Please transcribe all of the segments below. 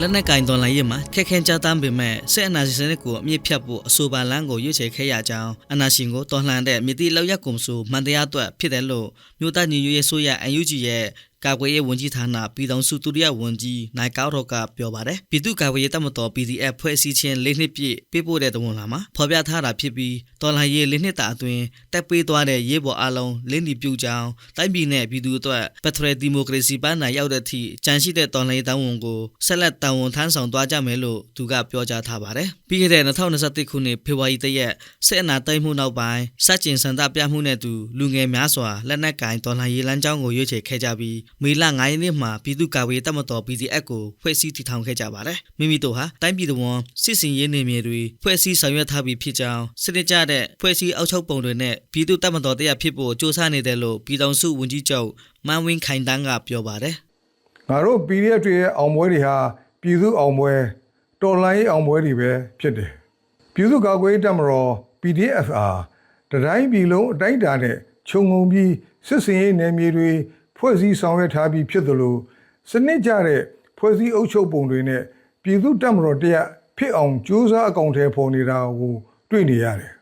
လက်နက်ကင်တော်လိုင်းရမှာခက်ခဲကြမ်းတမ်းပေမဲ့စစ်အနာရှင်စနစ်ကိုအမြင့်ဖြတ်ဖို့အဆိုပါလမ်းကိုရွေးချယ်ခဲ့ရကြောင်းအနာရှင်ကိုတော်လှန်တဲ့မြစ်တိလောက်ရက်ကုံစုမှန်တရားအတွက်ဖြစ်တယ်လို့မြို့သားညီညွတ်ရေးဆိုရ UNG ရဲ့ ကာကွယ်ရေးဝန်ကြီးဌာနပြည်ထောင်စုဒုတိယဝန်ကြီးနိုင်ကောက်တော့ကပြောပါတယ်ပြည်သူ့ကာကွယ်ရေးတပ်မတော် PDF ဖွဲ့စည်းခြင်း၄နှစ်ပြည့်ပေးပို့တဲ့တဝန်လာမှာဖော်ပြထားတာဖြစ်ပြီးတော်လှန်ရေး၄နှစ်တာအတွင်းတက်ပေးသွားတဲ့ရေးပေါ်အလုံးလင်းဒီပြုကြောင်းတိုင်းပြည်နဲ့ပြည်သူအတွက်ပထရဒီမိုကရေစီပန်းနိုင်ရောက်တဲ့အထိကြံရှိတဲ့တော်လှန်ရေးတောင်းဝန်ကိုဆက်လက်တောင်းဝန်ထမ်းဆောင်သွားကြမယ်လို့သူကပြောကြားထားပါတယ်ပြီးခဲ့တဲ့2021ခုနှစ်ဖေဖော်ဝါရီတရက်စစ်အနာသိမ်းမှုနောက်ပိုင်းစက်ကျင်စံတပြမှုနဲ့တူလူငယ်များစွာလက်နက်ကင်တော်လှန်ရေးလမ်းကြောင်းကိုရွေးချယ်ခဲ့ကြပြီးမေလ9ရက်နေ့မှာပြည်သူ့ကာကွယ်ရေးတပ်မတော် PDF ကိုဖွဲ့စည်းတည်ထောင်ခဲ့ကြပါတယ်မိမိတို့ဟာတိုင်းပြည်တော်စစ်စင်ရေးနေမြေတွေဖွဲ့စည်းဆောင်ရွက်ထားပြီးဖြစ်ကြောင်းစနစ်ကျတဲ့ဖွဲ့စည်းအောက်ချုပ်ပုံတွေနဲ့ပြည်သူ့တပ်မတော်တရားဖြစ်ဖို့စ조사နေတယ်လို့ပြည်ထောင်စုဝန်ကြီးချုပ်မန်ဝင်းခိုင်တန်းကပြောပါတယ်ငါတို့ PDF တွေရဲ့အောင်ပွဲတွေဟာပြည်သူအောင်ပွဲတော်လှန်ရေးအောင်ပွဲတွေပဲဖြစ်တယ်ပြည်သူ့ကာကွယ်ရေးတပ်မတော် PDF အားတတိုင်းပြည်လုံးအတိုင်းအတာနဲ့ခြုံငုံပြီးစစ်စင်ရေးနယ်မြေတွေ ဖွဲ့စည်းဆောင်ရွက်ထားပြီးဖြစ်သလိုစနစ်ကျတဲ့ဖွဲ့စည်းအုပ်ချုပ်ပုံတွေနဲ့ပြည်သူ့တပ်မတော်တရားဖြစ်အောင်ကြိုးစားအကောင့်ထဲပေါ်နေတာကိုတွေ့နေရတယ်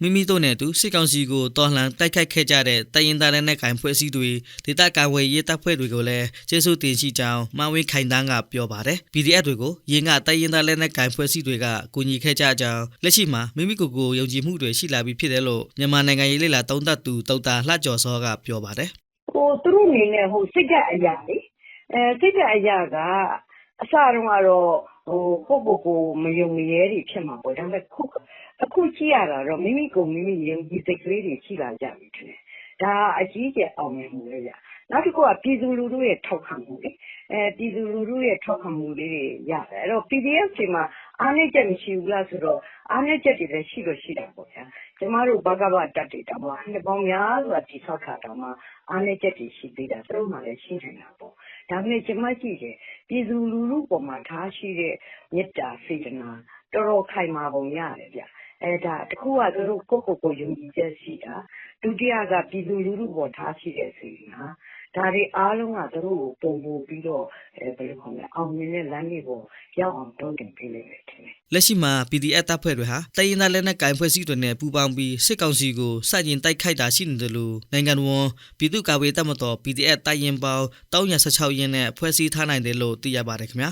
မိမိတို့နဲ့အတူစစ်ကောင်စီကိုတော်လှန်တိုက်ခိုက်ခဲ့ကြတဲ့တိုင်ရင်သားနဲ့ခိုင်ဖွဲ့စည်းတွေဒေသကာကွယ်ရေးတပ်ဖွဲ့တွေကိုလည်းကျေးဇူးတင်ရှိကြောင်းမန်ဝင်းခိုင်တန်းကပြောပါတယ် PDF တွေကိုရင်းကတိုင်ရင်သားနဲ့ခိုင်ဖွဲ့စည်းတွေကကူညီခဲ့ကြကြောင်းလက်ရှိမှာမိမိကိုယ်ကိုယုံကြည်မှုတွေရှိလာပြီးဖြစ်တယ်လို့မြန်မာနိုင်ငံရေးလေလာတုံးသက်သူတုတ်တာလှကျော်စောကပြောပါတယ်ဟိုသူ တို့အနေနဲ့ဟိုစိတ်ကအရာလေအဲစိတ်ကအရာကအစတုန်းကတော့ဟိုကိုယ့်ကိုယ်ကို မယုံမရဲတွေ ဖြစ်မှာပေါ့ ဒါပေမဲ့ခုအခုကြည့်ရတာတော့ မိမိကိုယ်မိမိ ယုံကြည်စိတ်ကလေးတွေ ရှိလာကြပြီထင်တယ် ဒါအကြီးကျယ် အောင်မြင်မှုလေရနောက်တစ်ခုက ပြည်သူလူထုရဲ့ ထောက်ခံမှုလေအဲပြည်သူလူထုရဲ့ ထောက်ခံမှုလေးတွေ ရတယ် အဲ့တော့ PDF တွေမှာ အားနည်းချက်မရှိဘူးလားဆိုတော့အားနည်းချက်တွေလည်းရှိလို့ရှိတာပေါ့ဗျာကျမတို့ဘကဘတက်တွေတောင်မှနှစ်ပေါင်းများစွာတိဆောက်တာတောင်မှအားနည်းချက်တွေရှိသေးတာသူတို့မှလည်းရှိနေတာပေါ့ဒါပေမဲ့ကျမရှိတယ်ပြည်သူလူထုပေါ်မှာထားရှိတဲ့မေတ္တာစေတနာ တော်တော်ခိုင်မာပုံရတယ်ဗျအဲဒါတခုက သူတို့ ကိုယ့်ကိုယ်ကို ယုံကြည်ချက်ရှိတာ ဒုတိယက ပြည်သူလူထုပေါ်ထားရှိတဲ့ စေတနာ ဒါတွေအားလုံးက သူတို့ကိုပုံပို့ပြီးတော့အဲဘယ်လိုခေါ်မလဲအောင်မြင်တဲ့လမ်းတွေပေါ်ရောက်အောင်တုံ့တင်ပေးလိုက်တယ်ထင်တယ် လက်ရှိမှာ PDF တပ်ဖွဲ့တွေဟာ တိုင်ရင်သားလက်နက်ကင်ဖွဲ့စည်းတွေနဲ့ ပူးပေါင်းပြီး စစ်ကောင်စီကိုစတင်တိုက်ခိုက်တာရှိနေတယ်လို့နိုင်ငံတော်ပြည်သူ့ကာကွယ်ရေးတပ်မတော် PDF တိုင်ရင်ပေါင်း316ရင်းနဲ့ ဖွဲ့စည်းထားနိုင်တယ်လို့ သိရပါတယ်ခင်ဗျာ